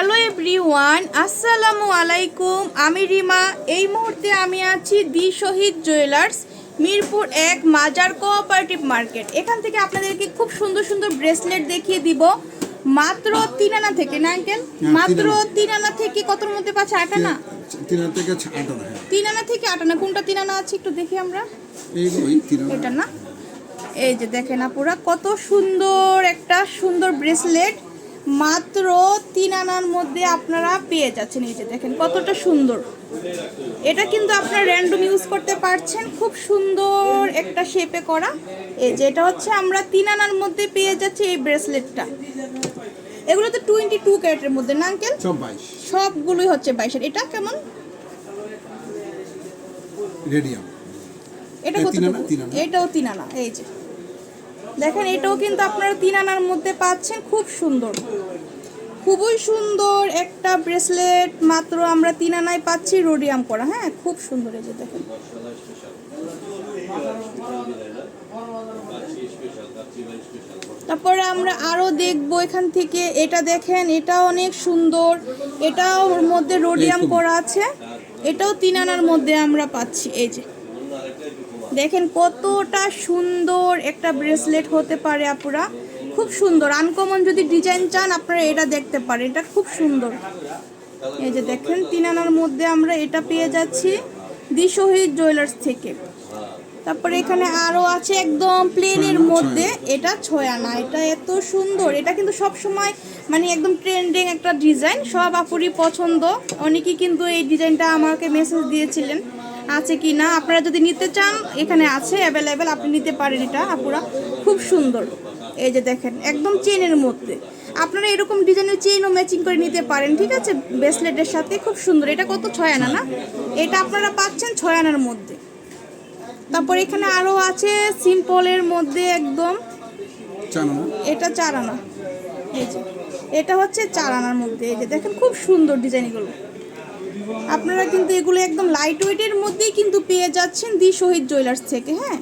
Hello everyone আসসালামু আলাইকুম আমি রিমা। এই মুহূর্তে আমি আছি দি শহীদ জুয়েলার্স মিরপুর এক মাজার কোঅপারেটিভ মার্কেট। এখান থেকে আপনাদেরকে খুব সুন্দর সুন্দর ব্রেসলেট দেখিয়ে দিব। মাত্র তিন আনা থেকে না আঙ্কেল? হ্যাঁ, মাত্র তিন আনা। থেকে কতর মধ্যে পাচ্ছে? আট আনা? তিন হাজার থেকে আট আনা হ্যাঁ। তিন আনা থেকে আট আনা। কোনটা তিন আনা আছে একটু দেখি আমরা? আনা। এটা না? এই যে দেখেন আপুরা কত সুন্দর একটা সুন্দর ব্রেসলেট। মাত্র তিন আনার মধ্যে আপনারা পেয়ে যাচ্ছেন। এই যে দেখেন কতটা সুন্দর। এটা কিন্তু আপনারা র্যান্ডম ইউজ করতে পারছেন। খুব সুন্দর একটা শেপে করা। এই যে এটা হচ্ছে আমরা তিন আনার মধ্যে পেয়ে যাচ্ছি এই ব্রেসলেটটা এগুলো তো টোয়েন্টি টু ক্যারেটের মধ্যে না আঙ্কেল সবগুলোই হচ্ছে বাইশের এটা কেমন? রেডিয়াম। এটা কত। এটাও তিন আনা এই যে। দেখেন এটাও কিন্তু আপনারা তিন আনার মধ্যে পাচ্ছেন। খুব সুন্দর। খুবই সুন্দর একটা ব্রেসলেট মাত্র আমরা তিন আনায় পাচ্ছি রোডিয়াম করা। হ্যাঁ খুব সুন্দর এই যে দেখেন। তারপরে আমরা আরও দেখব এখান থেকে। এটা দেখেন এটা অনেক সুন্দর। এটাও ওর মধ্যে রোডিয়াম করা আছে। এটাও তিন আনার মধ্যে আমরা পাচ্ছি। এই যে দেখেন কতটা সুন্দর একটা ব্রেসলেট হতে পারে আপুরা। খুব সুন্দর। আনকমন যদি ডিজাইন চান আপনারা এটা দেখতে পারেন। এটা খুব সুন্দর। এই যে দেখেন তিন আনার মধ্যে আমরা এটা পেয়ে যাচ্ছি দি শহীদ জুয়েলার্স থেকে। তারপরে এখানে আরও আছে একদম প্লেনের মধ্যে। এটা ছয় আনা এটা এত সুন্দর। এটা কিন্তু সব সময় মানে একদম ট্রেন্ডিং একটা ডিজাইন সব আপুরই পছন্দ। অনেকেই কিন্তু এই ডিজাইনটা আমাকে মেসেজ দিয়েছিলেন। আছে কি না আপনারা যদি নিতে চান এখানে আছে অ্যাভেলেবেল আপনি নিতে পারেন এটা আপুরা। খুব সুন্দর। এই যে দেখেন একদম চেনের মধ্যে। আপনারা এরকম ডিজাইনের চেইনও ম্যাচিং করে নিতে পারেন ঠিক আছে? ব্রেসলেটের সাথে খুব সুন্দর। এটা কত? ছয় আনা না? এটা আপনারা পাচ্ছেন ছয় আনার মধ্যে। তারপর এখানে আরও আছে সিম্পলের মধ্যে একদম। এটা চার আনা। এই যে এটা হচ্ছে চার আনার মধ্যে। এই যে দেখেন খুব সুন্দর ডিজাইন এগুলো। আপনারা কিন্তু এগুলো একদম লাইট ওয়েটের মধ্যেই কিন্তু পেয়ে যাচ্ছেন দি শহীদ জুয়েলার্স থেকে হ্যাঁ?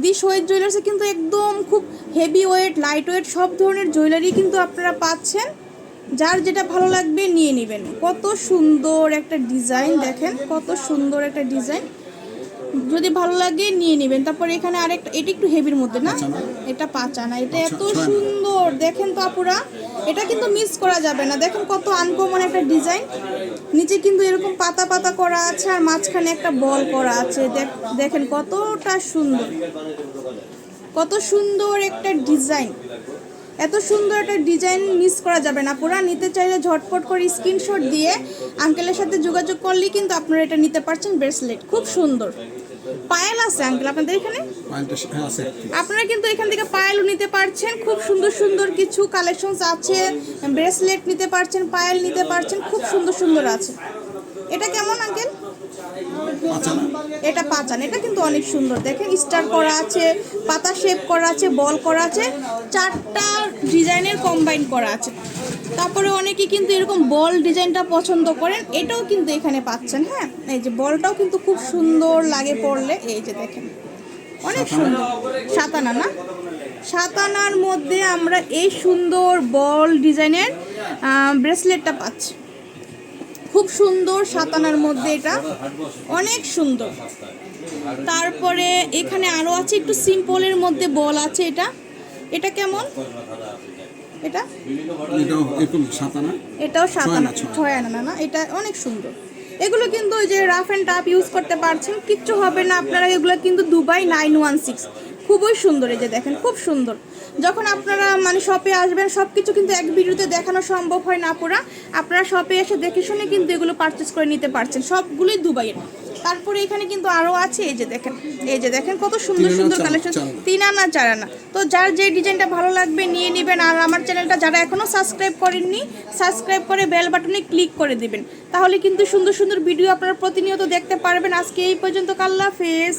দি শহীদ জুয়েলার্সে কিন্তু একদম খুব হেভি ওয়েট লাইট ওয়েট সব ধরনের জুয়েলারি কিন্তু আপনারা পাচ্ছেন। যার যেটা ভালো লাগবে নিয়ে নেবেন। কত সুন্দর একটা ডিজাইন দেখেন, কত সুন্দর একটা ডিজাইন যদি ভালো লাগে নিয়ে নেবেন। তারপর এখানে আরেকটা এটা একটু হেভির মধ্যে না? এটা পাঁচ আনা এটা এত সুন্দর। দেখেন তো আপুরা এটা কিন্তু মিস করা যাবে না। দেখেন কত আনকমন একটা ডিজাইন নিচে কিন্তু এরকম পাতা পাতা করা আছে আর মাঝখানে একটা বল করা আছে। দেখ- দেখেন কতটা সুন্দর। কত সুন্দর একটা ডিজাইন এত সুন্দর একটা ডিজাইন মিস করা যাবে না। পুরা নিতে চাইলে ঝটপট করে স্ক্রিনশট দিয়ে আঙ্কেলের সাথে যোগাযোগ করলেই কিন্তু আপনারা এটা নিতে পারছেন ব্রেসলেট। খুব সুন্দর। পায়েল আছে আঙ্কেল আপনাদের এখানে? হ্যাঁ। আপনারা কিন্তু এখান থেকে পায়েলও নিতে পারছেন। খুব সুন্দর সুন্দর কিছু কালেকশনস আছে। ব্রেসলেট নিতে পারছেন পায়েল নিতে পারছেন। খুব সুন্দর সুন্দর আছে। এটা কেমন আঙ্কেল? আনা এটা পাচান, এটা কিন্তু অনেক সুন্দর। দেখেন, স্টার করা আছে, পাতা শেপ করা আছে, বল করা আছে, চারটা ডিজাইনের কম্বাইন করা আছে। তারপরে অনেকে কিন্তু এরকম বল ডিজাইনটা পছন্দ করেন, এটাও কিন্তু এখানে পাচ্ছেন হ্যাঁ? এই যে বলটাও কিন্তু খুব সুন্দর লাগে পড়লে এই যে দেখেন, অনেক সুন্দর। সাতানা না? সাতানার মধ্যে আমরা এই সুন্দর বল ডিজাইনের ব্রেসলেটটা পাচ্ছি। খুব সুন্দর সাতানার মধ্যে এটা। অনেক সুন্দর। তারপরে এখানে আরও আছে একটু সিম্পলের মধ্যে বল আছে এটা। এটা কেমন? এটা? এটাও এরকম সাত আনা এটাও সাত ছয় আনা আনা, ছয়। ছয় আনা না এটা অনেক সুন্দর। এগুলো কিন্তু ওই যে রাফ অ্যান্ড টাফ ইউজ করতে পারছেন কিচ্ছু হবে না আপনারা এগুলো কিন্তু দুবাই নাইন ওয়ান সিক্স। খুবই সুন্দর এই যে দেখেন খুব সুন্দর। যখন আপনারা মানে শপে আসবেন সব কিছু কিন্তু এক ভিডিওতে দেখানো সম্ভব হয় না পুরা। আপনারা শপে এসে দেখে শুনে কিন্তু এগুলো পারচেস করে নিতে পারছেন সবগুলোই দুবাইয়ের। তারপরে এখানে কিন্তু আরও আছে এই যে দেখেন এই যে দেখেন কত সুন্দর সুন্দর কালেকশন তিন আনা চার আনা তো যার যে ডিজাইনটা ভালো লাগবে নিয়ে নেবেন আর আমার চ্যানেলটা যারা এখনও সাবস্ক্রাইব করেননি সাবস্ক্রাইব করে বেল বাটনে ক্লিক করে দিবেন। তাহলে কিন্তু সুন্দর সুন্দর ভিডিও আপনারা প্রতিনিয়ত দেখতে পারবেন। আজকে এই পর্যন্ত কাল্লা ফেস